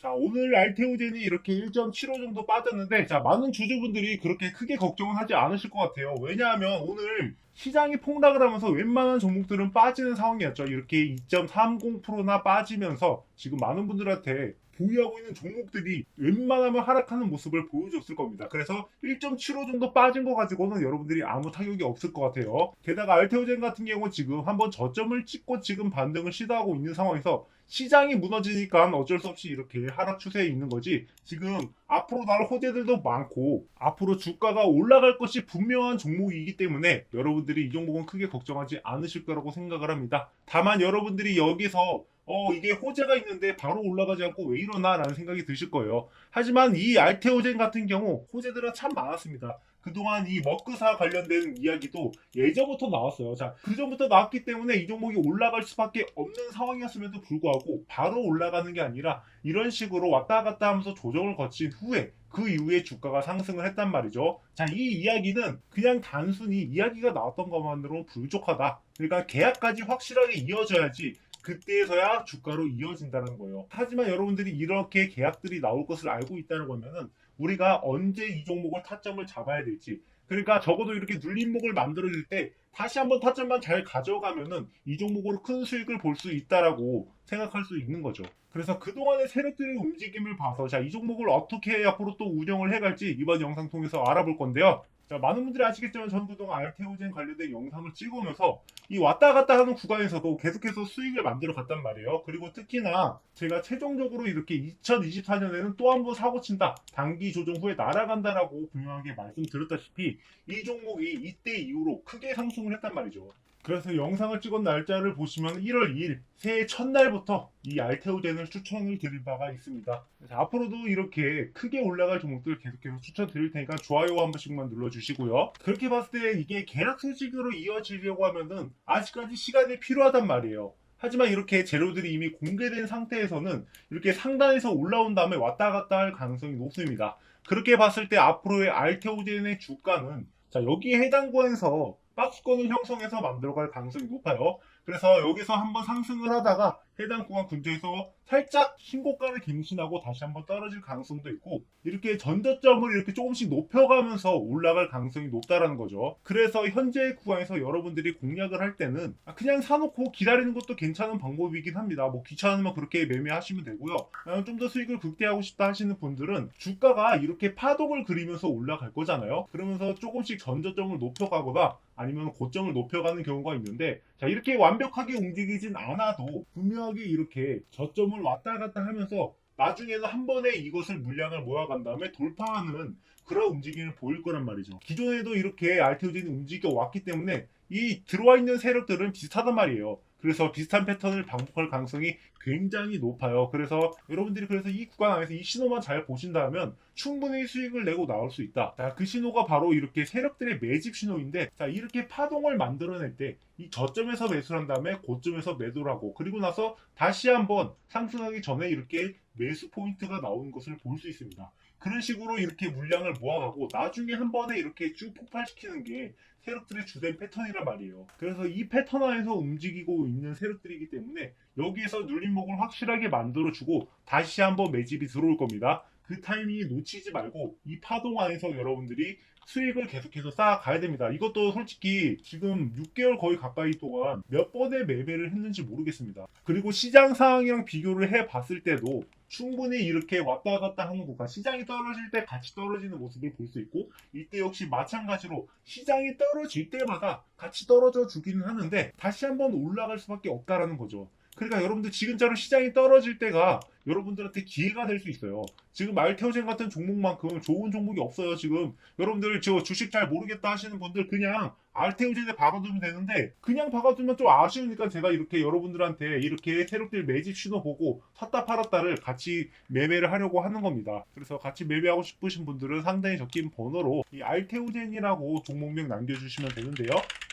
자, 오늘 알테오젠이 이렇게 1.75 정도 빠졌는데, 자, 많은 주주분들이 그렇게 크게 걱정은 하지 않으실 것 같아요. 왜냐하면 오늘 시장이 폭락을 하면서 웬만한 종목들은 빠지는 상황이었죠. 이렇게 2.30%나 빠지면서 지금 많은 분들한테 보유하고 있는 종목들이 웬만하면 하락하는 모습을 보여줬을 겁니다. 그래서 1.75 정도 빠진 거 가지고는 여러분들이 아무 타격이 없을 것 같아요. 게다가 알테오젠 같은 경우는 지금 한번 저점을 찍고 지금 반등을 시도하고 있는 상황에서 시장이 무너지니까 어쩔 수 없이 이렇게 하락 추세에 있는 거지. 지금 앞으로 나올 호재들도 많고 앞으로 주가가 올라갈 것이 분명한 종목이기 때문에 여러분들이 이 종목은 크게 걱정하지 않으실 거라고 생각을 합니다. 다만 여러분들이 여기서 어 이게 호재가 있는데 바로 올라가지 않고 왜 이러나 라는 생각이 드실 거예요. 하지만 이 알테오젠 같은 경우 호재들은 참 많았습니다. 그동안 이 먹그사 관련된 이야기도 예전부터 나왔어요. 자, 그 전부터 나왔기 때문에 이 종목이 올라갈 수밖에 없는 상황이었음에도 불구하고 바로 올라가는 게 아니라 이런 식으로 왔다 갔다 하면서 조정을 거친 후에 그 이후에 주가가 상승을 했단 말이죠. 자, 이 이야기는 그냥 단순히 이야기가 나왔던 것만으로는 부족하다. 그러니까 계약까지 확실하게 이어져야지 그때서야 주가로 이어진다는 거예요. 하지만 여러분들이 이렇게 계약들이 나올 것을 알고 있다는 거면은 우리가 언제 이 종목을 타점을 잡아야 될지 그러니까 적어도 이렇게 눌림목을 만들어줄 때 다시 한번 타점만 잘 가져가면은 이 종목으로 큰 수익을 볼 수 있다라고 생각할 수 있는 거죠. 그래서 그동안의 세력들의 움직임을 봐서 자, 이 종목을 어떻게 앞으로 또 운영을 해갈지 이번 영상 통해서 알아볼 건데요. 자, 많은 분들이 아시겠지만 전 그동안 알테오젠 관련된 영상을 찍으면서 이 왔다 갔다 하는 구간에서도 계속해서 수익을 만들어 갔단 말이에요. 그리고 특히나 제가 최종적으로 이렇게 2024년에는 또 한 번 사고 친다. 단기 조정 후에 날아간다라고 분명하게 말씀드렸다시피 이 종목이 이때 이후로 크게 상승을 했단 말이죠. 그래서 영상을 찍은 날짜를 보시면 1월 2일 새해 첫날부터 이 알테오젠을 추천을 드릴 바가 있습니다. 앞으로도 이렇게 크게 올라갈 종목들 계속해서 추천드릴 테니까 좋아요 한 번씩만 눌러주시고 요. 그렇게 봤을 때 이게 계약 소식으로 이어지려고 하면은 아직까지 시간이 필요하단 말이에요. 하지만 이렇게 재료들이 이미 공개된 상태에서는 이렇게 상단에서 올라온 다음에 왔다 갔다 할 가능성이 높습니다. 그렇게 봤을 때 앞으로의 알테오젠의 주가는 자 여기에 해당 구간에서 박스권을 형성해서 만들어갈 가능성이 높아요. 그래서 여기서 한번 상승을 하다가 해당 구간 근처에서 살짝 신고가를 갱신하고 다시 한번 떨어질 가능성도 있고 이렇게 전저점을 이렇게 조금씩 높여가면서 올라갈 가능성이 높다라는 거죠. 그래서 현재 구간에서 여러분들이 공략을 할 때는 아, 그냥 사놓고 기다리는 것도 괜찮은 방법이긴 합니다. 뭐 귀찮으면 그렇게 매매하시면 되고요. 좀 더 수익을 극대화하고 싶다 하시는 분들은 주가가 이렇게 파동을 그리면서 올라갈 거잖아요. 그러면서 조금씩 전저점을 높여가거나 아니면 고점을 높여가는 경우가 있는데 자 이렇게 완벽하게 움직이진 않아도 분명 하게 이렇게 저점을 왔다 갔다 하면서 나중에는 한 번에 이것을 물량을 모아간 다음에 돌파하는 그런 움직임을 보일 거란 말이죠. 기존에도 이렇게 알테오젠이 움직여 왔기 때문에 이 들어와 있는 세력들은 비슷하단 말이에요. 그래서 비슷한 패턴을 반복할 가능성이 굉장히 높아요. 그래서 여러분들이 그래서 이 구간 안에서 이 신호만 잘 보신다면 충분히 수익을 내고 나올 수 있다. 자, 그 신호가 바로 이렇게 세력들의 매집 신호인데, 자, 이렇게 파동을 만들어낼 때 이 저점에서 매수를 한 다음에 고점에서 매도를 하고 그리고 나서 다시 한번 상승하기 전에 이렇게 매수 포인트가 나오는 것을 볼 수 있습니다. 그런 식으로 이렇게 물량을 모아가고 나중에 한 번에 이렇게 쭉 폭발시키는 게 세력들의 주된 패턴이란 말이에요. 그래서 이 패턴 안에서 움직이고 있는 세력들이기 때문에 여기에서 눌림목을 확실하게 만들어주고 다시 한번 매집이 들어올 겁니다. 그 타이밍에 놓치지 말고 이 파동 안에서 여러분들이 수익을 계속해서 쌓아가야 됩니다. 이것도 솔직히 지금 6개월 거의 가까이 동안 몇 번의 매매를 했는지 모르겠습니다. 그리고 시장 상황이랑 비교를 해 봤을 때도 충분히 이렇게 왔다 갔다 하는 구간, 시장이 떨어질 때 같이 떨어지는 모습을 볼 수 있고, 이때 역시 마찬가지로 시장이 떨어질 때마다 같이 떨어져 주기는 하는데, 다시 한번 올라갈 수밖에 없다라는 거죠. 그러니까 여러분들 지금처럼 시장이 떨어질 때가 여러분들한테 기회가 될 수 있어요. 지금 말테오젠 같은 종목만큼 좋은 종목이 없어요. 지금 여러분들 저 주식 잘 모르겠다 하시는 분들 그냥 알테오젠에 박아두면 되는데 그냥 박아두면 좀 아쉬우니까 제가 이렇게 여러분들한테 이렇게 새롭게 매집 신호 보고 샀다 팔았다를 같이 매매를 하려고 하는 겁니다. 그래서 같이 매매하고 싶으신 분들은 상당히 적힌 번호로 이 알테오젠이라고 종목명 남겨주시면 되는데요.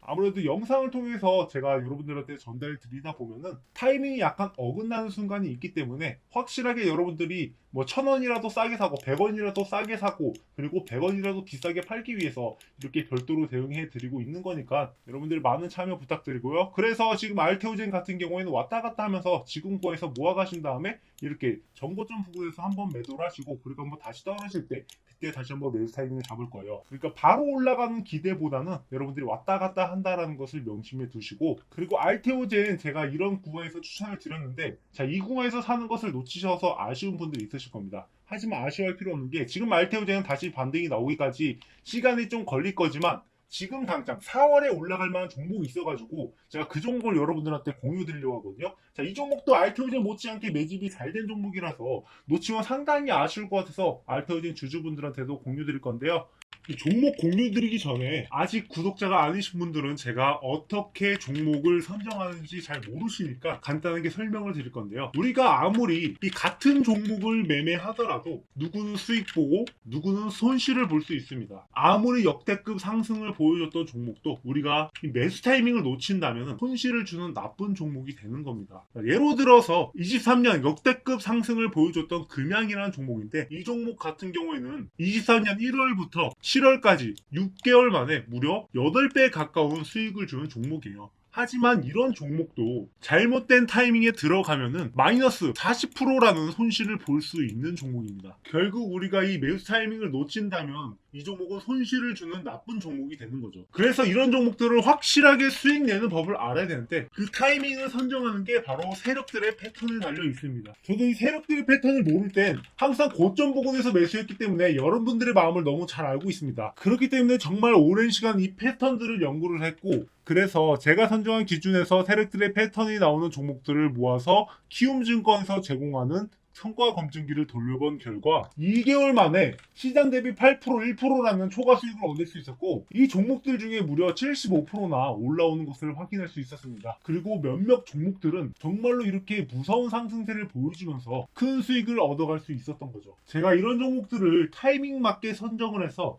아무래도 영상을 통해서 제가 여러분들한테 전달 드리다 보면은 타이밍이 약간 어긋나는 순간이 있기 때문에 확실하게 여러분들이 뭐 천 원이라도 싸게 사고 100원이라도 싸게 사고 그리고 100원이라도 비싸게 팔기 위해서 이렇게 별도로 대응해 드리고 있는 거니까 여러분들 많은 참여 부탁드리고요. 그래서 지금 알테오젠 같은 경우에는 왔다 갔다 하면서 지금 거에서 모아가신 다음에 이렇게 정고점 부근에서 한번 매도를 하시고 그리고 한번 다시 떨어질 때 그때 다시 한번 매수 타이밍을 잡을 거예요. 그러니까 바로 올라가는 기대보다는 여러분들이 왔다 갔다 한다라는 것을 명심해 두시고 그리고 알테오젠 제가 이런 구간에서 추천을 드렸는데 자 이 구간에서 사는 것을 놓치셔서 아쉬운 분들이 있으실 겁니다. 하지만 아쉬워할 필요 없는 게 지금 알테오젠은 다시 반등이 나오기까지 시간이 좀 걸릴 거지만 지금 당장 4월에 올라갈 만한 종목이 있어가지고 제가 그 종목을 여러분들한테 공유 드리려고 하거든요. 자, 이 종목도 알테오젠 못지않게 매집이 잘 된 종목이라서 놓치면 상당히 아쉬울 것 같아서 알테오젠 주주분들한테도 공유 드릴 건데요. 이 종목 공유 드리기 전에 아직 구독자가 아니신 분들은 제가 어떻게 종목을 선정하는지 잘 모르시니까 간단하게 설명을 드릴 건데요. 우리가 아무리 이 같은 종목을 매매하더라도 누구는 수익 보고 누구는 손실을 볼 수 있습니다. 아무리 역대급 상승을 보여줬던 종목도 우리가 이 매수 타이밍을 놓친다면 손실을 주는 나쁜 종목이 되는 겁니다. 예로 들어서 23년 역대급 상승을 보여줬던 금양이라는 종목인데 이 종목 같은 경우에는 23년 1월부터 7월까지 6개월 만에 무려 8배 가까운 수익을 주는 종목이에요. 하지만 이런 종목도 잘못된 타이밍에 들어가면은 마이너스 40%라는 손실을 볼 수 있는 종목입니다. 결국 우리가 이 매수 타이밍을 놓친다면 이 종목은 손실을 주는 나쁜 종목이 되는 거죠. 그래서 이런 종목들을 확실하게 수익 내는 법을 알아야 되는데 그 타이밍을 선정하는 게 바로 세력들의 패턴에 달려 있습니다. 저도 이 세력들의 패턴을 모를 땐 항상 고점 부근에서 매수했기 때문에 여러분들의 마음을 너무 잘 알고 있습니다. 그렇기 때문에 정말 오랜 시간 이 패턴들을 연구를 했고 그래서 제가 선정한 기준에서 세력들의 패턴이 나오는 종목들을 모아서 키움증권에서 제공하는 성과 검증기를 돌려본 결과 2개월 만에 시장 대비 8% 1%라는 초과 수익을 얻을 수 있었고 이 종목들 중에 무려 75%나 올라오는 것을 확인할 수 있었습니다. 그리고 몇몇 종목들은 정말로 이렇게 무서운 상승세를 보여주면서 큰 수익을 얻어갈 수 있었던 거죠. 제가 이런 종목들을 타이밍 맞게 선정을 해서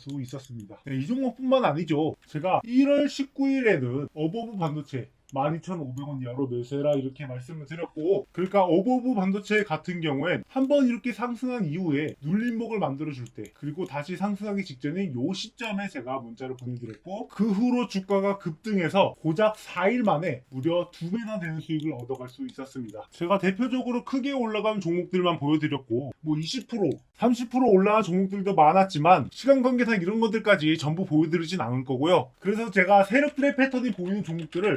수 있었습니다. 네, 이 종목뿐만 아니죠. 제가 1월 19일에는 어버브 반도체 12,500원 이하로 매수해라 이렇게 말씀을 드렸고 그러니까 어버브 반도체 같은 경우엔 한 번 이렇게 상승한 이후에 눌림목을 만들어 줄 때 그리고 다시 상승하기 직전인 요 시점에 제가 문자를 보내드렸고 그 후로 주가가 급등해서 고작 4일 만에 무려 2배나 되는 수익을 얻어갈 수 있었습니다. 제가 대표적으로 크게 올라간 종목들만 보여드렸고 뭐 20% 30% 올라간 종목들도 많았지만 시간 관계상 이런 것들까지 전부 보여드리진 않을 거고요. 그래서 제가 세력들의 패턴이 보이는 종목들을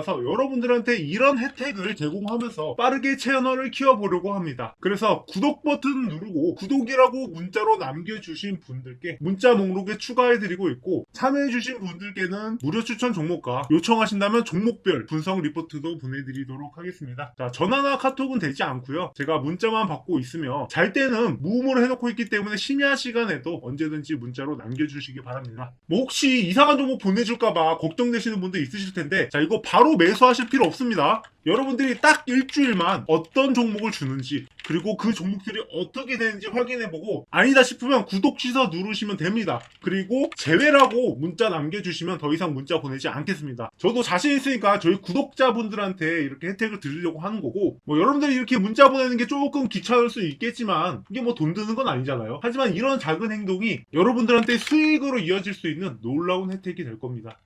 여러분들한테 이런 혜택을 제공하면서 빠르게 채널을 키워보려고 합니다. 그래서 구독 버튼 누르고 구독이라고 문자로 남겨주신 분들께 문자 목록에 추가해드리고 있고 참여해주신 분들께는 무료 추천 종목과 요청하신다면 종목별 분석 리포트도 보내드리도록 하겠습니다. 자, 전화나 카톡은 되지 않고요. 제가 문자만 받고 있으며 잘 때는 무음으로 해놓고 있기 때문에 심야 시간에도 언제든지 문자로 남겨주시기 바랍니다. 뭐 혹시 이상한 종목 보내줄까봐 걱정되시는 분도 있으실 텐데 자 이거 바로 매수하실 필요 없습니다. 여러분들이 딱 일주일만 어떤 종목을 주는지 그리고 그 종목들이 어떻게 되는지 확인해보고 아니다 싶으면 구독 취소 누르시면 됩니다. 그리고 제외라고 문자 남겨주시면 더 이상 문자 보내지 않겠습니다. 저도 자신 있으니까 저희 구독자분들한테 이렇게 혜택을 드리려고 하는 거고 뭐 여러분들이 이렇게 문자 보내는 게 조금 귀찮을 수 있겠지만 이게 뭐 돈 드는 건 아니잖아요. 하지만 이런 작은 행동이 여러분들한테 수익으로 이어질 수 있는 놀라운 혜택이 될 겁니다.